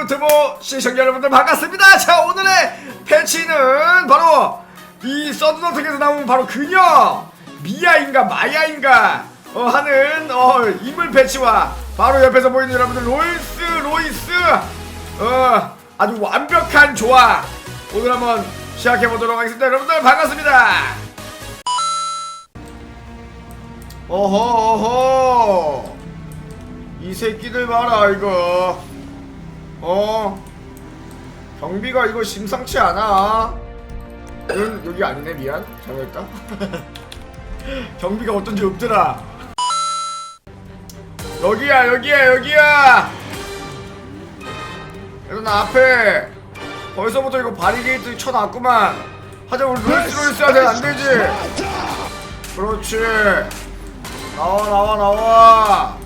유튜브 시청자 여러분들 반갑습니다. 자 오늘의 패치는 바로 이 서든어택에서 나온 바로 그녀 미아인가 마야인가 어, 하는 어, 인물 패치와 바로 옆에서 보이는 여러분들 로이스 로이스 어, 아주 완벽한 조화 오늘 한번 시작해 보도록 하겠습니다. 여러분들 반갑습니다. 어허 어허 이 새끼들 봐라 이거 어. 경비가 이거 심상치 않아. 응 여기 아니네 미안. 잘못했다. 경비가 어쩐지 없더라. 여기야 여기야 여기야! 일단 앞에 벌써부터 이거 바리게이트 쳐놨구만. 하자 우리 루이스 루이스 하자 안되지. 그렇지. 나와 나와 나와.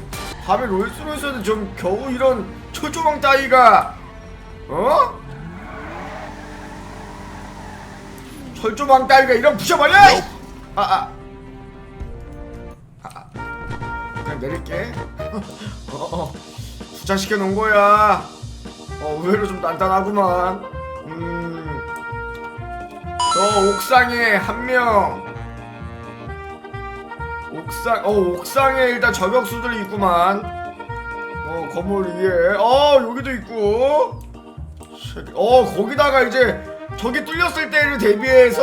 밤에 롤스로이스는 좀 겨우 이런 초조망 따위가 어? 철조망 따위가 이런 부셔버려! 아, 아. 아, 아. 그냥 내릴게. 어, 어. 주차시켜 놓은 거야. 어, 의외로 좀 단단하구만. 음. 저 옥상에 한 명. 옥상, 어, 옥상에 일단 저격수들이 있구만. 어, 건물 위에. 어, 여기도 있고. 쉐- 어, 거기다가 이제 저기 뚫렸을 때를 대비해서,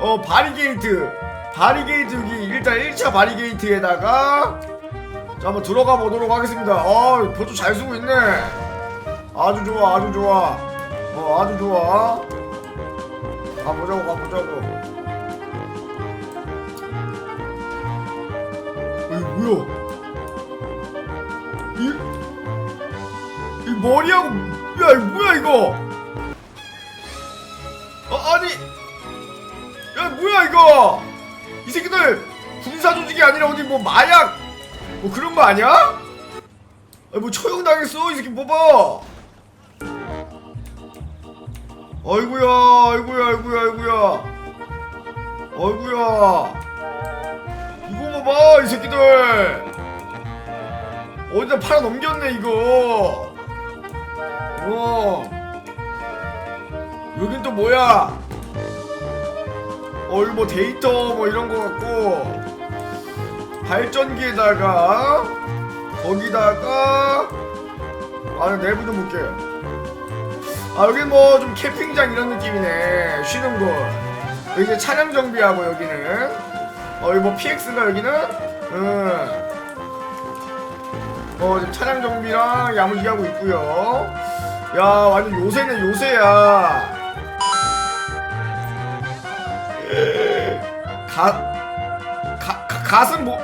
어, 바리게이트. 바리게이트 여기 일단 1차 바리게이트에다가, 자, 한번 들어가 보도록 하겠습니다. 어, 보조 잘 쓰고 있네. 아주 좋아, 아주 좋아. 어, 아주 좋아. 가보자고, 가보자고. 이 뭐야? 머리하고 야 이거 뭐야 이거? 아, 아니 야 뭐야 이거? 이 새끼들 군사 조직이 아니라 어디 뭐 마약 뭐 그런 거 아니야? 아, 뭐 처형 당했어 이 새끼 봐봐. 아이구야 아이구야 아이구야 아이구야 아이구야 이거 봐봐 이 새끼들 어디다 팔아 넘겼네 이거 어 여긴 또 뭐야? 어 이거 뭐 데이터 뭐 이런 거 같고. 발전기에다가 거기다가 아 내부 좀 볼게. 아 여기 뭐 좀 캠핑장 이런 느낌이네. 쉬는 곳. 여기 이제 차량 정비하고 여기는. 어 이거 뭐 PX인가 여기는? 응. 어 지금 차량 정비랑 야무지게 하고 있고요. 야 완전 요새네 요새야. 가, 가, 가 가슴 뭐?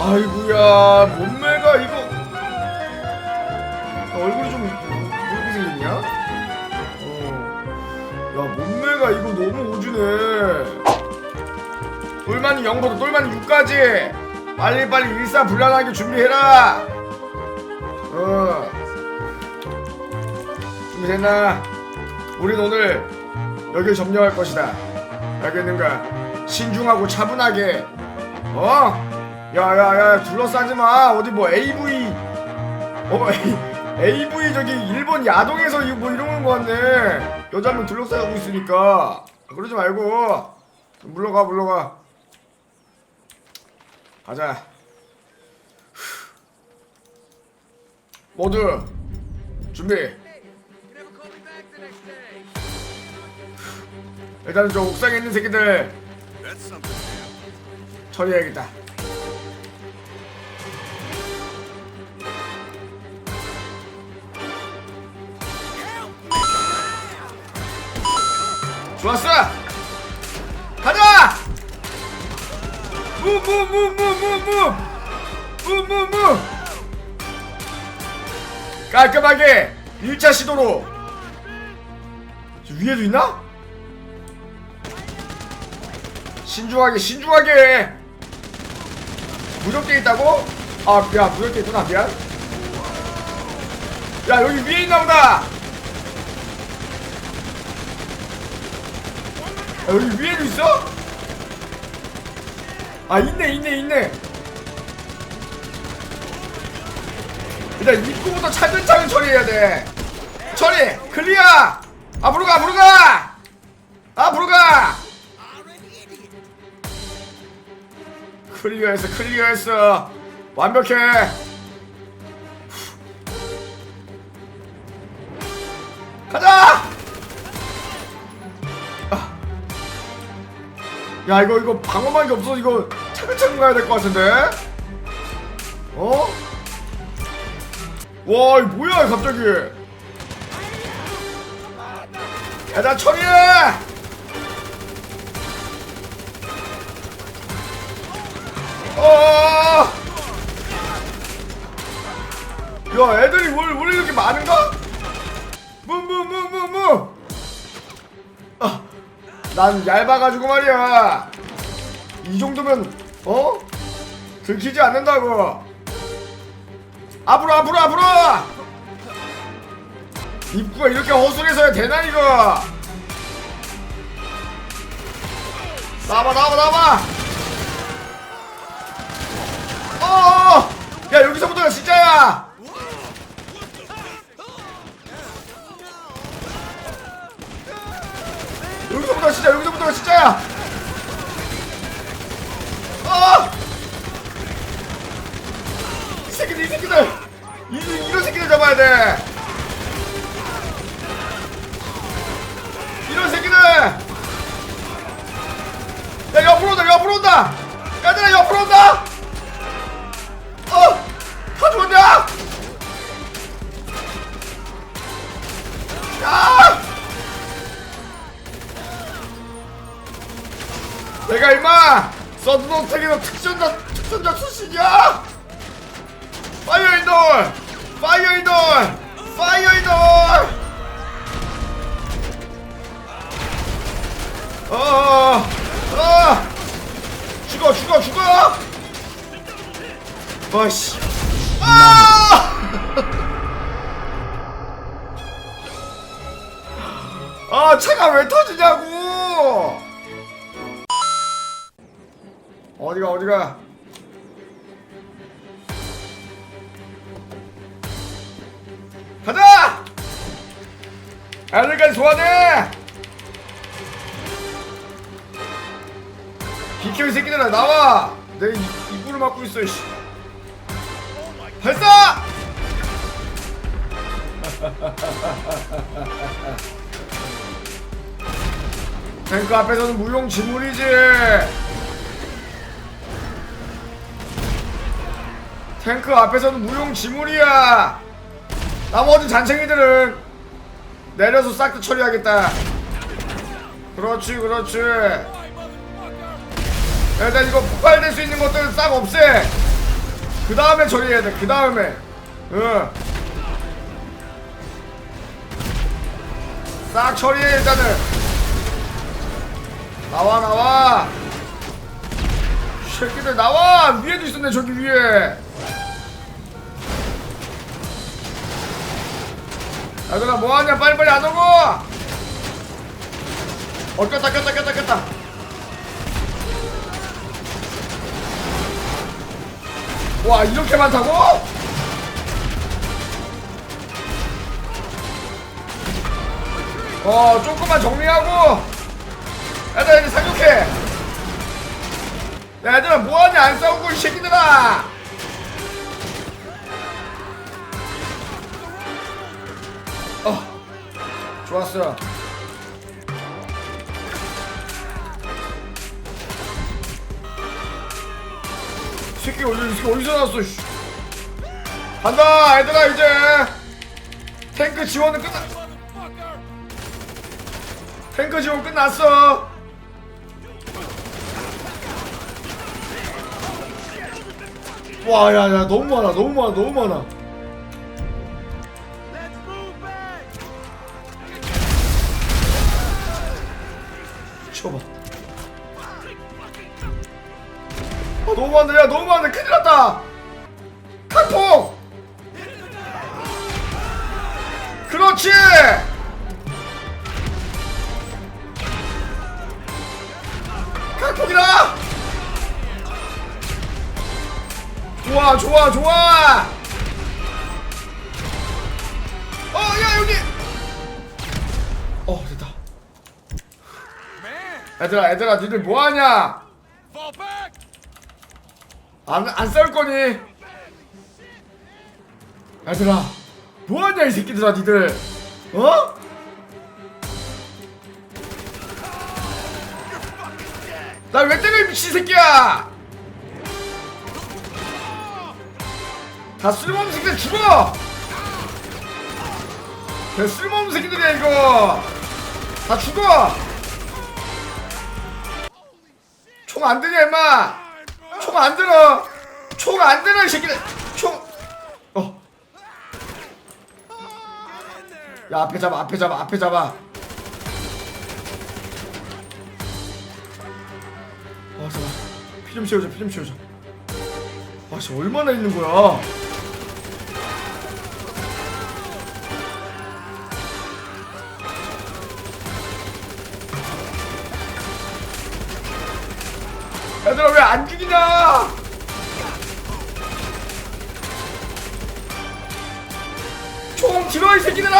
아이구야 몸매가 이거 아, 얼굴이 좀 이렇게 생겼냐? 어. 야 몸매가 이거 너무 오주네. 똘마니 0부터 똘마니 6까지 빨리빨리 일사불란하게 준비해라 어 준비됐나? 우린 오늘 여길 점령할 것이다 알겠는가? 신중하고 차분하게 어? 야야야 둘러싸지 마 어디 뭐 AV 어 AV 저기 일본 야동에서 뭐 이런 거 같네 여자 한명 둘러싸고 있으니까 그러지 말고 물러가 물러가 가자. 모두 준비. 일단은 저 옥상에 있는 새끼들 처리해야겠다. 좋았어! 가자! 무, 무, 무, 무, 무, 무! 무, 무, 무! 깔끔하게 1차 시도로 위에도 있나? 신중하게 신중하게. 무적대 있다고? 아야 무적대 있구나. 미안. 야 여기 위에 있나 보다. 야, 여기 위에도 있어? 아 있네 있네 있네. 일단 입구부터 차근차근 처리해야 돼. 처리! 클리어! 앞으로 가 앞으로 가! 앞으로 가 클리어했어 클리어했어. 완벽해. 가자! 아. 야 이거 이거 방어막이 없어 이거 차근차근 가야 될 것 같은데? 어? 와 이거 뭐야 갑자기? 야나 처리해 어. 야 애들이 왜, 왜 이렇게 많은가? 무무무무무 아, 난 얇아가지고 말이야 이 정도면 어? 들키지 않는다고 앞으로 앞으로 앞으로 입구가 이렇게 허술해서야 되나 이거 나와봐 나와봐 나와봐 야 여기서부터가 진짜야! 여기서부터 진짜 여기서부터가 진짜야! 어! 이 새끼들 이 새끼들! 이, 이런 새끼들 잡아야 돼! 이런 새끼들! 야 옆으로 온다 옆으로 온다 임마 서든어택에서 특전자 특전자 출신이야? 파이어 인돌 파이어 인돌 파이어 인돌 어어! 어 죽어 죽어 죽어! 어씨. 아! 아 차가 왜 터지냐고 어디가 어디가? 가자! 애들까지 소환해 비켜 이 새끼들아 나와! 내 입- 입구를 막고 있어 씨. 발사! 탱크 앞에서는 무용지물이지 탱크 앞에서는 무용지물이야. 나머지 잔챙이들은 내려서 싹다 처리하겠다. 그렇지 그렇지. 일단 이거 폭발될 수 있는 것들은 싹 없애. 그 다음에 처리해야 돼그 다음에. 응. 싹 처리해 일단은. 나와 나와. 이 새끼들 나와! 위에도 있었네 저기 위에 야들아 뭐하냐? 빨리빨리 안 오고! 어 꼈다 꼈다 꼈다 꼈다. 와 이렇게 많다고? 어 조금만 정리하고. 얘들아 얘들 사격해. 야 얘들아 뭐하냐? 안 싸우고 이 새끼들아 좋았어 이 새끼 어디 이 새끼 어디서 나왔어 씨. 간다 얘들아 이제. 탱크 지원은 끝나 탱크 지원 끝났어. 와 야 야 너무 많아 너무 많아 너무 많아 너무 많네 야 너무 많네 큰일 났다! 탁포 그렇지! 탁폭이다! 좋아 좋아 좋아! 어디야 여기! 어 됐다. 얘들아 얘들아 니들 뭐하냐 안, 안 싸울 거니? 얘들아 뭐하냐 이 새끼들아 니들? 어? 날왜 때려 이 미친 새끼야? 다 쓸모없는 새끼들 죽어! 개 쓸모없는 새끼들이야 이거? 다 죽어! 총안 드냐 임마 총 안 들어. 총 안 들어 이 새끼들. 총 어. 야 앞에 잡아 앞에 잡아 앞에 잡아. 아 잠깐 피좀 채우자 피 좀 채우자 아 진짜 얼마나 있는 거야 얘들아 왜 안 죽이냐? 총 들어 이 새끼들아!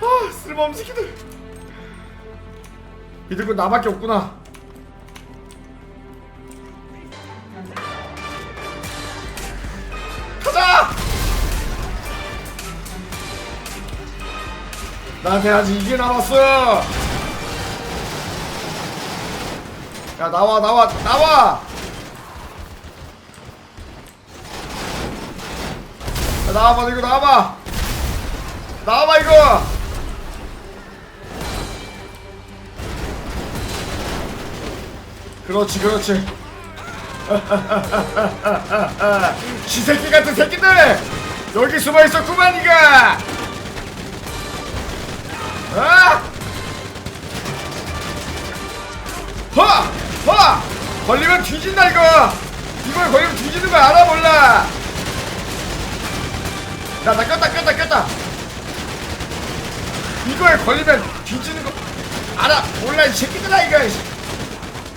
아 쓸모없는 새끼들. 믿을 건 나밖에 없구나. 가자! 나한테 아직 이게 남았어 야 나와 나와 나와! 야, 나와봐 이거 나와봐! 나와봐 이거! 그렇지 그렇지. 쥐새끼 같은 새끼들! 여기 숨어 있었구만 이가 걸리면 뒤진다 이거. 이걸 걸리면 뒤지는 거 알아 몰라. 야나 꼈다 꼈다 꼈다. 이거에 걸리면 뒤지는 거. 알아 몰라 이 새끼들아 이거.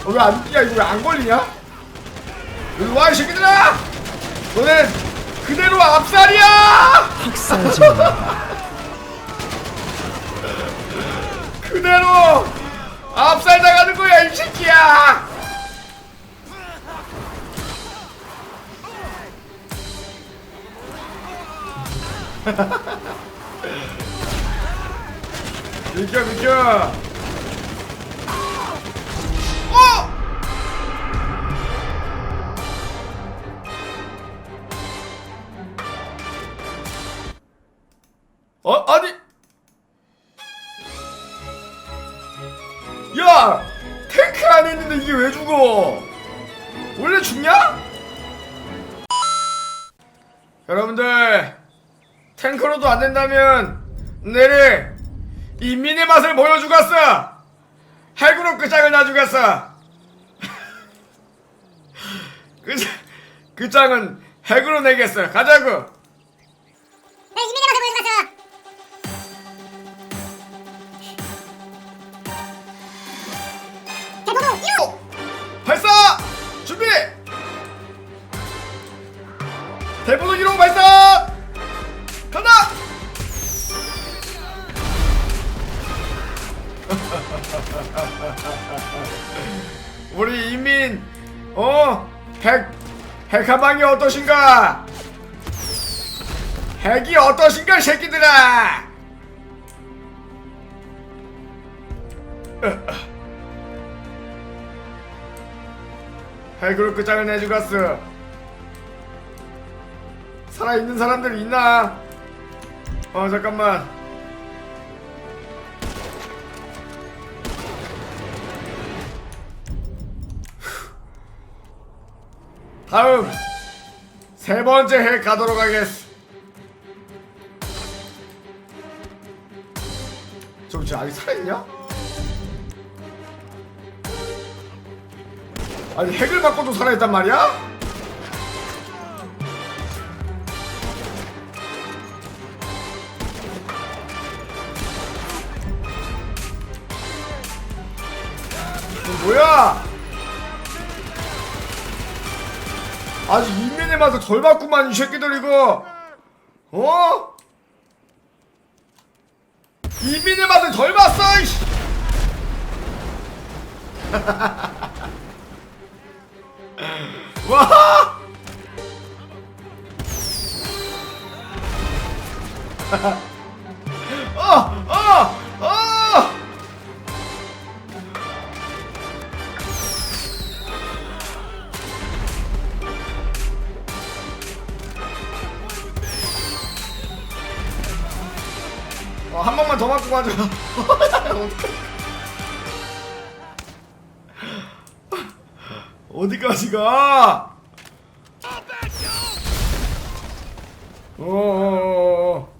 어, 왜안 뛰냐? 이거 왜 안 걸리냐? 일로 와 이 새끼들아. 너는 그대로 압살이야. 학살 중. 그대로 비켜 비켜 어! 어? 아니 야! 탱크 안에 있는데 이게 왜 죽어? 원래 죽냐? 여러분들 탱크로도 안 된다면 내일 인민의 맛을 보여주겠어 핵으로 끝장을 놔주겠어 그, 그 짱은 핵으로 내겠어 가자고 네, 이민의 맛을 보여주겠어. 대보도 1호! 발사! 준비! 대포도 1호 발사! 핵한방이 어떠신가? 핵이 어떠신가 새끼들아! 핵으로 끝장을 내주갔어. 살아있는 사람들 있나? 어 잠깐만. 다음 세 번째 핵 가도록 하겠어. 저 지금 아직 살아있냐? 아니 핵을 바꿔도 살아있단 말이야? 뭐야? 아직 인면의 맛을 덜 봤구만 이 새끼들 이거 어? 이민의 맛을 덜 봤어 이씨. 와! 아! 아! 번만 더 맞고 가자. 어디까지 가? 어.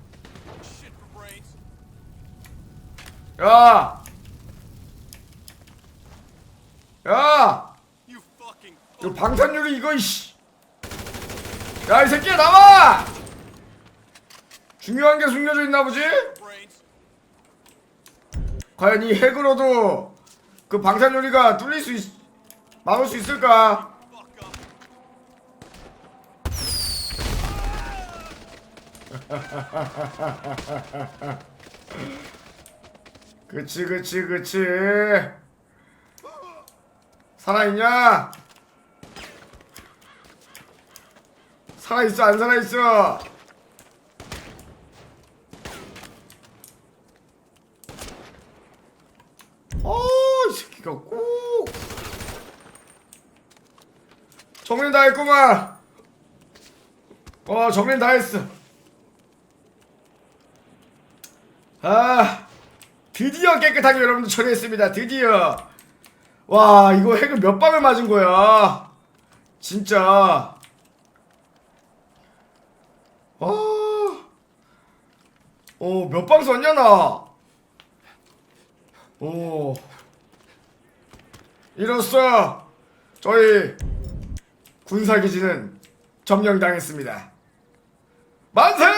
야. 야. 이거 방탄유리 이거 이씨. 야, 이 새끼야 나와! 중요한 게 숨겨져 있나 보지? 과연 이 핵으로도 그 방탄유리가 뚫릴 수 있, 막을 수 있을까? 그치 그치 그치 살아있냐? 살아있어 안 살아있어? 새끼가 꼭. 정린 다 했구만. 어 정린 다 했어. 아 드디어 깨끗하게 여러분들 처리했습니다. 드디어. 와 이거 핵을 몇 방을 맞은 거야? 진짜. 어몇 방 썼냐 나? 오. 이로써 저희 군사기지는 점령당했습니다. 만세!